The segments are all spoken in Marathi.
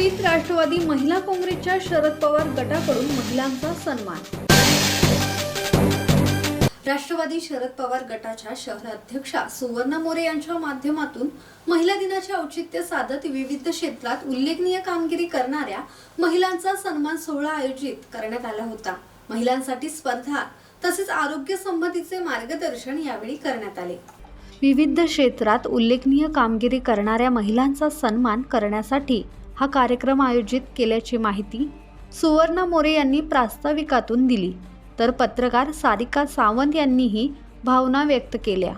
पीक राष्ट्रवादी महिला काँग्रेसच्या शरद पवार गटाकडून महिलांचा सन्मान. राष्ट्रवादी शरद पवार गटाच्या शहराध्यक्षा सुवर्णा मोरे यांच्या माध्यमातून महिला दिनाचे औचित्य साधत विविध क्षेत्रात उल्लेखनीय कामगिरी करणाऱ्या महिलांचा सन्मान सोहळा आयोजित करण्यात आला होता. महिलांसाठी स्पर्धा तसेच आरोग्य संबंधीचे मार्गदर्शन यावेळी करण्यात आले. विविध क्षेत्रात उल्लेखनीय कामगिरी करणाऱ्या महिलांचा सन्मान करण्यासाठी हा कार्यक्रम आयोजित केल्याची माहिती सुवर्णा मोरे यांनी प्रास्ताविकातून दिली. तर पत्रकार सारिका सावंत यांनीही भावना व्यक्त केल्या.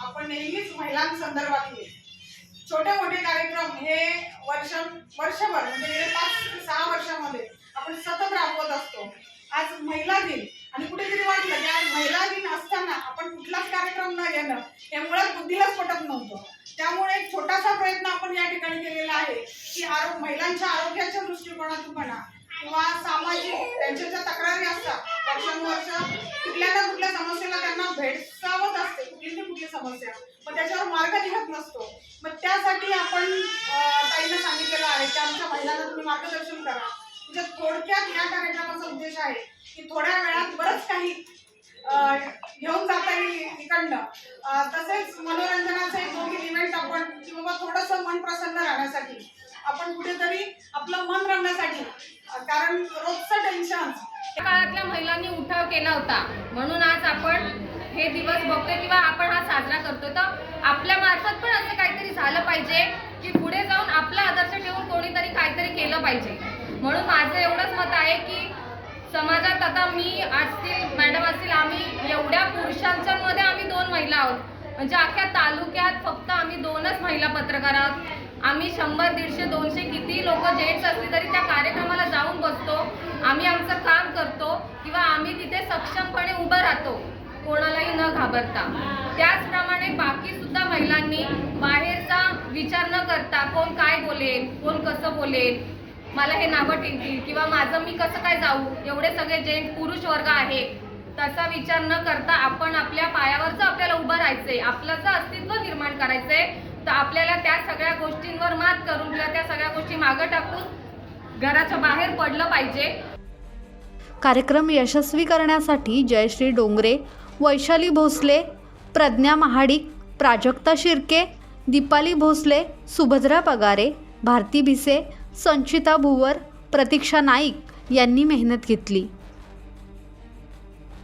आपण नेहमीच महिलांसंदर्भातले छोटे मोठे कार्यक्रम हे वर्ष वर्षभर म्हणजे पाच सहा वर्षामध्ये आपण सतत राबवत असतो. आज महिला दिन आणि कुठेतरी वाटलं की आज महिला दिन असताना आपण कुठलाच कार्यक्रम न घेणं हे मुळात बुद्धीलाच पटत नव्हतं. त्यामुळे एक छोटासा प्रयत्न ठिकाणी केलेला आहे की आरोग्य महिलांच्या आरोग्याच्या दृष्टिकोनातून म्हणा किंवा सामाजिक त्यांच्या ज्या तक्रारी असतात. वर्षानुवर्ष कुठल्या ना कुठल्या समस्येला त्यांना भेडसावत असते. कुठली ना कुठली समस्या. मग त्याच्यावर मार्ग निघत नसतो. मग त्यासाठी आपण अं, ताईंना सांगितलेलं आहे की आमच्या महिलांना तुम्ही मार्गदर्शन करा. म्हणजे थोडक्यात या कार्यक्रमाचा उद्देश आहे की थोड्या मन प्रसन्न राहण्यासाठी आपण कुठेतरी आपलं मन रमण्यासाठी कारण रोजचं टेन्शन त्या काळातल्या महिलांनी उठाव केला होता. म्हणून आज आपण हे दिवस बघतोय किंवा आपण हा साजरा करतोय. तर आपल्या मार्फत पण असं काहीतरी झालं पाहिजे की पुढे जाऊन आपला आदर्श ठेवून कोणीतरी काहीतरी केलं पाहिजे. म्हणून माझं एवढंच मत आहे की समाजात आता मी असतील मॅडम असतील आम्ही एवढ्या पुरुषांच्यामध्ये आम्ही दोन महिला आहोत. म्हणजे अख्ख्या तालुक्यात फक्त आम्ही दोनच महिला पत्रकार आहोत. आम्ही शंभर दीडशे दोनशे किती लोक जेंट्स असली तरी त्या कार्यक्रमाला जाऊन बसतो. आम्ही आमचं काम करतो किंवा आम्ही तिथे सक्षमपणे उभं राहतो. कोणालाही न घाबरता. त्याचप्रमाणे बाकी सुद्धा महिलांनी बाहेरचा विचार न करता कोण काय बोलेल कोण कसं बोलेल मला हे नावं ठेवतील किंवा माझं मी कसं काय जाऊ एवढे सगळे जेंट पुरुष वर्ग आहे. तसा विचार न करता आपण आपल्या पायावरच आपल्याला उभं राहायचंय आपलं जर अस्तित्व निर्माण करायचंय तर आपल्याला त्या सगळ्या गोष्टींवर मात करून किंवा त्या सगळ्या गोष्टी मागं टाकून घराच्या बाहेर पडलं पाहिजे. कार्यक्रम यशस्वी करण्यासाठी जयश्री डोंगरे वैशाली भोसले प्रज्ञा महाडिक प्राजक्ता शिर्के दीपाली भोसले सुभद्रा पगारे भारती भिसे संचिता भुवर प्रतीक्षा नाईक यांनी मेहनत घेतली.